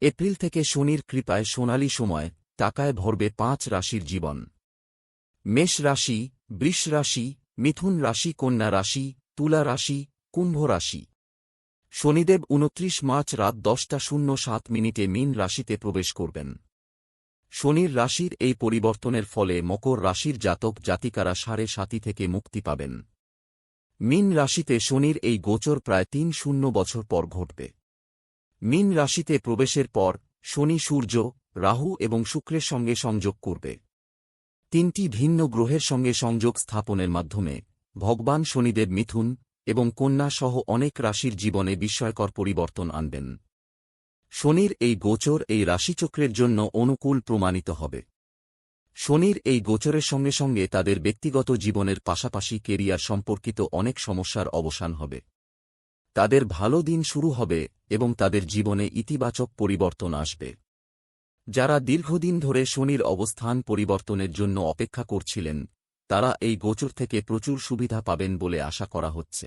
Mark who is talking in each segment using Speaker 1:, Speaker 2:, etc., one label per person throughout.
Speaker 1: April থেকে শনির কৃপায় সোনালী সময় টাকায় ভরবে পাঁচ রাশির জীবন। মেষ রাশি, বৃষ রাশি, মিথুন রাশি, কন্যা রাশি, তুলা রাশি, কুম্ভ রাশি। শনিদেব উনত্রিশ মার্চ রাত দশটা শূন্য সাত মিনিটে মীন রাশিতে প্রবেশ করবেন। শনির রাশির এই পরিবর্তনের ফলে মকর রাশির জাতক জাতিকারা সাড়ে সাতি থেকে মুক্তি পাবেন। মীন রাশিতে শনির এই গোচর প্রায় তিন শূন্য বছর পর ঘটবে। মীন রাশিতে প্রবেশের পর শনি সূর্য, রাহু এবং শুক্রের সঙ্গে সংযোগ করবে। তিনটি ভিন্ন গ্রহের সঙ্গে সংযোগ স্থাপনের মাধ্যমে ভগবান শনিদেব মিথুন এবং কন্যা সহ অনেক রাশির জীবনে বিস্ময়কর পরিবর্তন আনবেন। শনির এই গোচর এই রাশিচক্রের জন্য অনুকূল প্রমাণিত হবে। শনির এই গোচরের সঙ্গে সঙ্গে তাদের ব্যক্তিগত জীবনের পাশাপাশি কেরিয়ার সম্পর্কিত অনেক সমস্যার অবসান হবে। তাদের ভালো দিন শুরু হবে এবং তাদের জীবনে ইতিবাচক পরিবর্তন আসবে। যারা দীর্ঘদিন ধরে শনির অবস্থান পরিবর্তনের জন্য অপেক্ষা করছিলেন, তারা এই গোচর থেকে প্রচুর সুবিধা পাবেন বলে আশা করা হচ্ছে।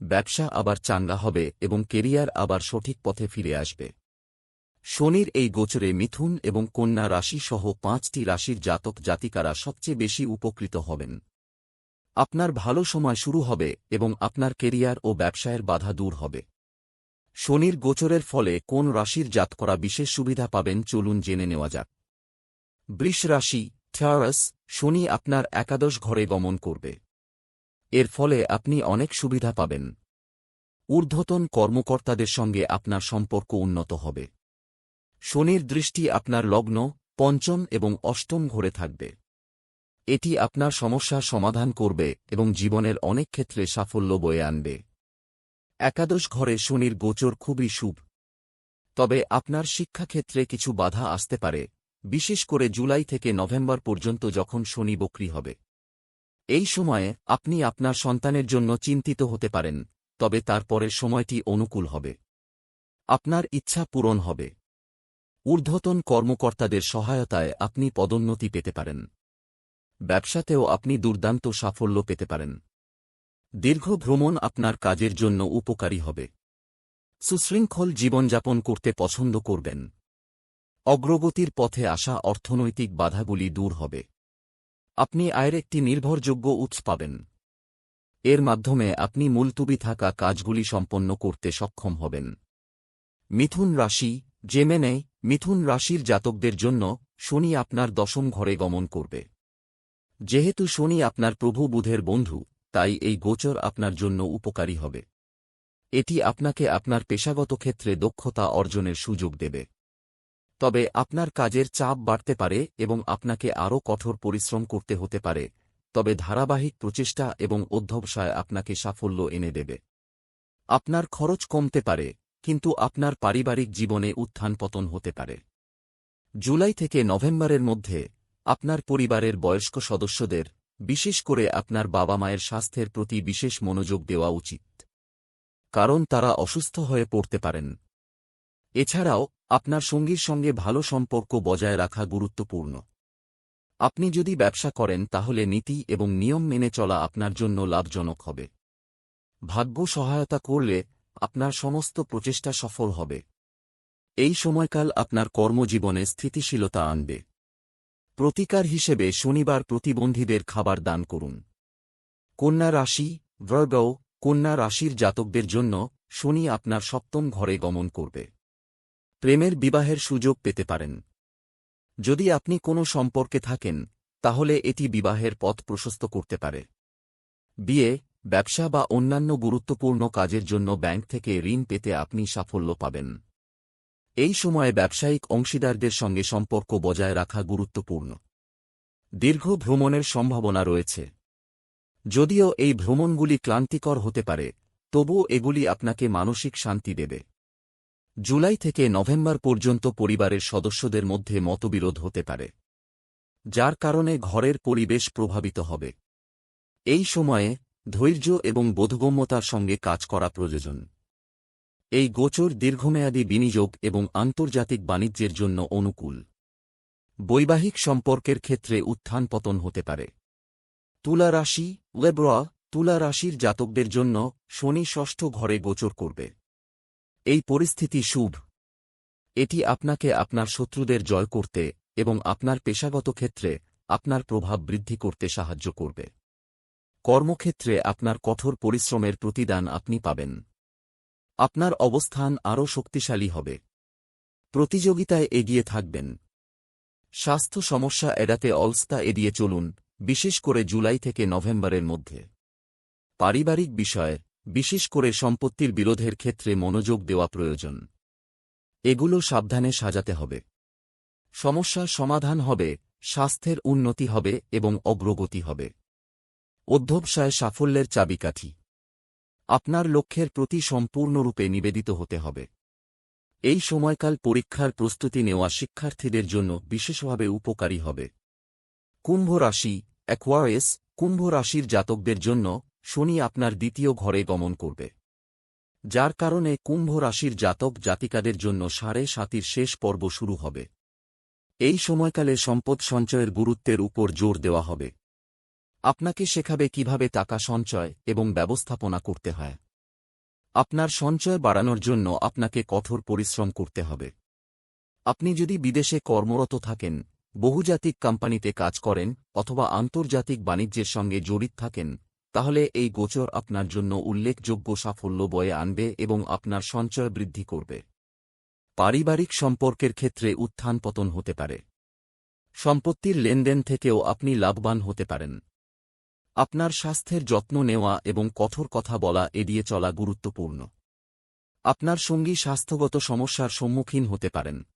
Speaker 1: ব্যবসা আবার চাঙ্গা হবে এবং কেরিয়ার আবার সঠিক পথে ফিরে আসবে। শনির এই গোচরে মিথুন এবং কন্যা রাশি সহ পাঁচটি রাশির জাতক জাতিকারা সবচেয়ে বেশি উপকৃত হবেন। আপনার ভালো সময় শুরু হবে এবং আপনার কেরিয়ার ও ব্যবসায়ের বাধা দূর হবে। শনির গোচরের ফলে কোন রাশির জাতকরা বিশেষ সুবিধা পাবেন চলুন জেনে নেওয়া যাক। বৃষ রাশি থারাস শনি আপনার একাদশ ঘরে গমন করবে। এর ফলে আপনি অনেক সুবিধা পাবেন। ঊর্ধ্বতন কর্মকর্তাদের সঙ্গে আপনার সম্পর্ক উন্নত হবে। শনির দৃষ্টি আপনার লগ্ন, পঞ্চম এবং অষ্টম ঘরে থাকবে। এটি আপনার সমস্যার সমাধান করবে এবং জীবনের অনেক ক্ষেত্রে সাফল্য বয়ে আনবে। একাদশ ঘরে শনির গোচর খুবই শুভ। তবে আপনার শিক্ষাক্ষেত্রে কিছু বাধা আসতে পারে, বিশেষ করে জুলাই থেকে নভেম্বর পর্যন্ত যখন শনি বক্রি হবে। এই সময়ে আপনি আপনার সন্তানের জন্য চিন্তিত হতে পারেন, তবে তারপরের সময়টি অনুকূল হবে। আপনার ইচ্ছা পূরণ হবে। ঊর্ধ্বতন কর্মকর্তাদের সহায়তায় আপনি পদোন্নতি পেতে পারেন। ব্যবসাতেও আপনি দুর্দান্ত সাফল্য পেতে পারেন। দীর্ঘ ভ্রমণ আপনার কাজের জন্য উপকারী হবে। সুশৃঙ্খল জীবনযাপন করতে পছন্দ করবেন। অগ্রগতির পথে আসা অর্থনৈতিক বাধাগুলি দূর হবে। আপনি আয়ের একটি নির্ভরযোগ্য উৎস পাবেন। এর মাধ্যমে আপনি মুলতুবি থাকা কাজগুলি সম্পন্ন করতে সক্ষম হবেন। মিথুন রাশি, জেমেনে, মিথুন রাশির জাতকদের জন্য শনি আপনার দশম ঘরে গমন করবে। যেহেতু শনি আপনার প্রভু বুধের বন্ধু, তাই এই গোচর আপনার জন্য উপকারী হবে। এটি আপনাকে আপনার পেশাগত ক্ষেত্রে দক্ষতা অর্জনের সুযোগ দেবে। তবে আপনার কাজের চাপ বাড়তে পারে এবং আপনাকে আরও কঠোর পরিশ্রম করতে হতে পারে, তবে ধারাবাহিক প্রচেষ্টা এবং অধ্যবসায় আপনাকে সাফল্য এনে দেবে। আপনার খরচ কমতে পারে, কিন্তু আপনার পারিবারিক জীবনে উত্থান পতন হতে পারে। জুলাই থেকে নভেম্বরের মধ্যে আপনার পরিবারের বয়স্ক সদস্যদের, বিশেষ করে আপনার বাবা মায়ের স্বাস্থ্যের প্রতি বিশেষ মনোযোগ দেওয়া উচিত। কারণ তারা অসুস্থ হয়ে পড়তে পারেন। এছাড়াও, আপনার সঙ্গীর সঙ্গে ভালো সম্পর্ক বজায় রাখা গুরুত্বপূর্ণ। আপনি যদি ব্যবসা করেন, তাহলে নীতি এবং নিয়ম মেনে চলা আপনার জন্য লাভজনক হবে। ভাগ্য সহায়তা করলে, আপনার সমস্ত প্রচেষ্টা সফল হবে। এই সময়কাল আপনার কর্মজীবনে স্থিতিশীলতা আনবে। প্রতিকার হিসেবে শনিবার প্রতিবন্ধীদের খাবার দান করুন। কন্যা রাশি ব্রগৌ কন্যা রাশির জাতকদের জন্য শনি আপনার সপ্তম ঘরে গমন করবে। প্রেমের বিবাহের সুযোগ পেতে পারেন। যদি আপনি কোনো সম্পর্কে থাকেন, তাহলে এটি বিবাহের পথ প্রশস্ত করতে পারে। বিয়ে, ব্যবসা বা অন্যান্য গুরুত্বপূর্ণ কাজের জন্য ব্যাংক থেকে ঋণ পেতে আপনি সাফল্য পাবেন। এই সময়ে ব্যবসায়িক অংশীদারদের সঙ্গে সম্পর্ক বজায় রাখা গুরুত্বপূর্ণ। দীর্ঘ ভ্রমণের সম্ভাবনা রয়েছে। যদিও এই ভ্রমণগুলি ক্লান্তিকর হতে পারে, তবুও এগুলি আপনাকে মানসিক শান্তি দেবে। জুলাই থেকে নভেম্বর পর্যন্ত পরিবারের সদস্যদের মধ্যে মতবিরোধ হতে পারে, যার কারণে ঘরের পরিবেশ প্রভাবিত হবে। এই সময়ে ধৈর্য এবং বোধগম্যতার সঙ্গে কাজ করা প্রয়োজন। এই গোচর দীর্ঘমেয়াদী বিনিয়োগ এবং আন্তর্জাতিক বাণিজ্যের জন্য অনুকূল। বৈবাহিক সম্পর্কের ক্ষেত্রে উত্থান পতন হতে পারে। তুলা রাশি ওয়েব্রা তুলা রাশির জাতকদের জন্য শনি ষষ্ঠ ঘরে গোচর করবে। এই পরিস্থিতি শুভ। এটি আপনাকে আপনার শত্রুদের জয় করতে এবং আপনার পেশাগত ক্ষেত্রে আপনার প্রভাব বৃদ্ধি করতে সাহায্য করবে। কর্মক্ষেত্রে আপনার কঠোর পরিশ্রমের প্রতিদান আপনি পাবেন। আপনার অবস্থান আরও শক্তিশালী হবে। প্রতিযোগিতায় এগিয়ে থাকবেন। স্বাস্থ্য সমস্যা এড়াতে অলস্তা এড়িয়ে চলুন, বিশেষ করে জুলাই থেকে নভেম্বরের মধ্যে। পারিবারিক বিষয়, বিশেষ করে সম্পত্তির বিরোধের ক্ষেত্রে মনোযোগ দেওয়া প্রয়োজন। এগুলো সাবধানে সাজাতে হবে। সমস্যার সমাধান হবে, স্বাস্থ্যের উন্নতি হবে এবং অগ্রগতি হবে। অধ্যবসায় সাফল্যের চাবিকাঠি। আপনার লক্ষ্যের প্রতি সম্পূর্ণরূপে নিবেদিত হতে হবে। এই সময়কাল পরীক্ষার প্রস্তুতি নেওয়া শিক্ষার্থীদের জন্য বিশেষভাবে উপকারী হবে। কুম্ভ রাশি অ্যাকোয়ারিয়াস কুম্ভ রাশির জাতকদের জন্য শনি আপনার দ্বিতীয় ঘরে গমন করবে। যার কারণে কুম্ভ রাশির জাতক জাতিকাদের জন্য সাড়ে সাতির শেষ পর্ব শুরু হবে। এই সময়কালে সম্পদ সঞ্চয়ের গুরুত্বের উপর জোর দেওয়া হবে। আপনাকে শেখাবে কীভাবে টাকা সঞ্চয় এবং ব্যবস্থাপনা করতে হয়। আপনার সঞ্চয় বাড়ানোর জন্য আপনাকে কঠোর পরিশ্রম করতে হবে। আপনি যদি বিদেশে কর্মরত থাকেন, বহুজাতিক কোম্পানিতে কাজ করেন অথবা আন্তর্জাতিক বাণিজ্যের সঙ্গে জড়িত থাকেন, তাহলে এই গোচর আপনার জন্য উল্লেখযোগ্য সাফল্য বয়ে আনবে এবং আপনার সঞ্চয় বৃদ্ধি করবে। পারিবারিক সম্পর্কের ক্ষেত্রে উত্থান পতন হতে পারে। সম্পত্তির লেনদেন থেকেও আপনি লাভবান হতে পারেন। আপনার স্বাস্থ্যের যত্ন নেওয়া এবং কঠোর কথা বলা এড়িয়ে চলা গুরুত্বপূর্ণ। আপনার সঙ্গী স্বাস্থ্যগত সমস্যার সম্মুখীন হতে পারেন।